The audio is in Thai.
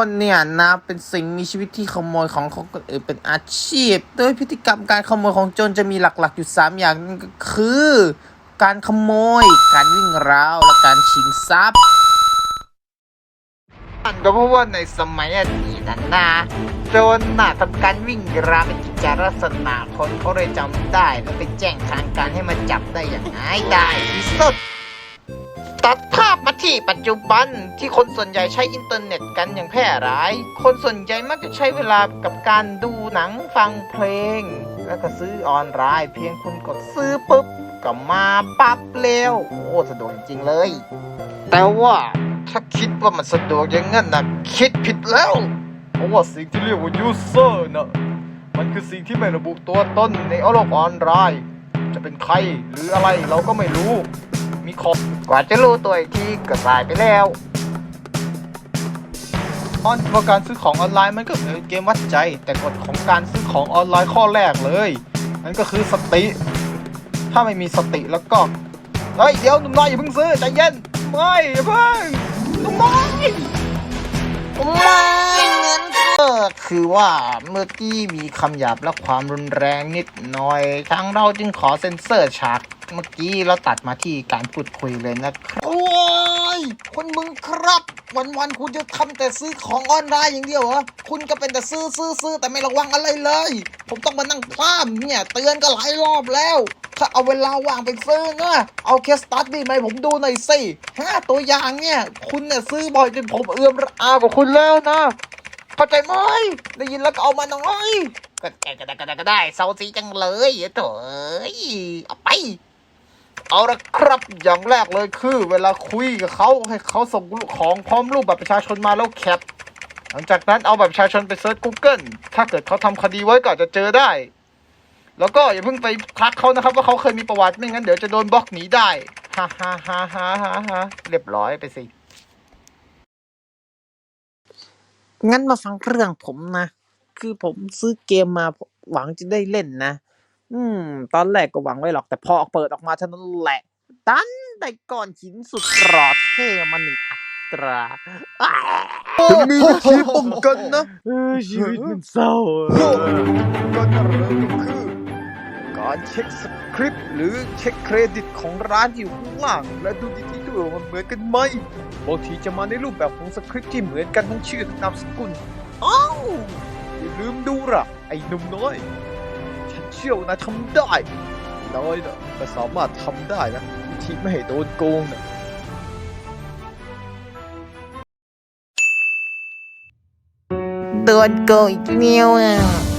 คนเนี่ยนะเป็นสิ่งมีชีวิตที่ขโมยของของคนอื่นเป็นอาชีพ โดยพฤติกรรมการขโมยของโจรจะมีหลักๆอยู่ 3 อย่างนั่นก็คือ การขโมย การวิ่งราวและการชิงทรัพย์มันก็เพราะว่าในสมัยอดีตนั้นนะโจรน่ะทำการวิ่งราวเป็นกิจลักษณะคนเขาเลยจำได้ แล้วไปแจ้งทางการให้มาจับได้อย่างง่ายได้ที่สุด ตัดภาพมาที่ปัจจุบันที่คนส่วนใหญ่ใช้อินเทอร์เน็ตกันอย่างแพร่หลาย คนส่วนใหญ่มักจะใช้เวลากับการดูหนังฟังเพลง แล้วก็ซื้อออนไลน์ เพียงคุณกดซื้อปุ๊บก็มาปั๊บเร็ว โอ้สะดวกจริงเลย แต่ว่าถ้าคิดว่ามันสะดวกอย่างนั้นนะคิดผิดแล้ว เพราะว่าสิ่งที่เรียกว่า user นะมันคือสิ่งที่ไม่ระบุตัวตนในโลกออนไลน์ จะเป็นใครหรืออะไรเราก็ไม่รู้ มีของกว่าจะรู้ตัวอีกทีก็สายไปแล้วออนว่าการซื้อของออนไลน์มันก็เหมือนเกมวัดใจ แต่กฎของการซื้อของออนไลน์ข้อแรกเลยนั่นก็คือสติ ถ้าไม่มีสติแล้วก็เฮ้ยเดี๋ยวหนุ่มน้อยอย่าเพิ่งซื้อใจเย็นไม่อย่าเพิ่งหนุ่มน้อยไม่เงินก็คือว่าเมื่อกี้มีคำหยาบและความรุนแรงนิดหน่อยทางเราจึงขอเซ็นเซอร์ฉาก เมื่อกี้เราตัดมาที่การพูดคุยเลยนะครับโอ้ยคนมึงครับ วันๆคุณจะทำแต่ซื้อของออนไลน์อย่างเดียวเหรอคุณก็เป็นแต่ซื้อซื้อซื้อแต่ไม่ระวังอะไรเลย ผมต้องมานั่งพร่ำเนี่ย เตือนก็หลายรอบแล้วถ้าเอาเวลาว่างไปซื้อนะเอาเคสตัดดี้มาให้ผมดูหน่อยสิห้าตัวอย่างเนี่ย คุณเนี่ยซื้อบ่อยจนผมเอื้อมระอากว่าคุณแล้วนะเข้าใจไหมได้ยินแล้วก็เอามาหน่อยก็ได้ก็ได้ก็ได้เซาซีจังเลยโถ่เอ้ยเอาไป เอาละครับอย่างแรกเลยคือ เวลาคุยกับเขาให้เขาส่งของพร้อมรูปแบบประชาชนมาแล้วแคปหลังจากนั้นเอาแบบประชาชนไปเซิร์ช Google ถ้าเกิดเขาทำคดีไว้ก็อาจจะเจอได้ แล้วก็อย่าเพิ่งไปทักเขานะครับ ว่าเขาเคยมีประวัติไม่งั้นเดี๋ยวจะโดนบล็อกหนีได้ฮ่าฮ่าฮ่าฮ่าฮ่าฮ่าเรียบร้อยไปสิ งั้นมาฟังเรื่องผมนะ คือผมซื้อเกมมาหวังจะได้เล่นนะ อืม ตอนแรกก็หวังไว้หรอกแต่พอเปิดออกมาเท่านั้นแหละ ดันได้ก้อนหินสุดหล่อเท่มาหนึ่งอัตราอ้าจะมีวิธีป้องกันนะเออชีวิตมันเศร้าอะการเริ่มก็คือ การเช็คสคริปต์หรือเช็คเครดิตของร้านที่อยู่ข้างล่าง และดูดีๆด้วยว่ามันเหมือนกันไหมบางทีจะมาในรูปแบบของสคริปต์ที่เหมือนกันทั้งชื่อทั้งนามสกุลอ้าวอย่าลืมดูล่ะ ไอ้หนุ่มน้อยฉัน เชื่อว่านะทำได้น้อยนะก็สามารถทำได้นะที่ไม่ให้โดนโกงนะโดนโกงอีกแล้วอะ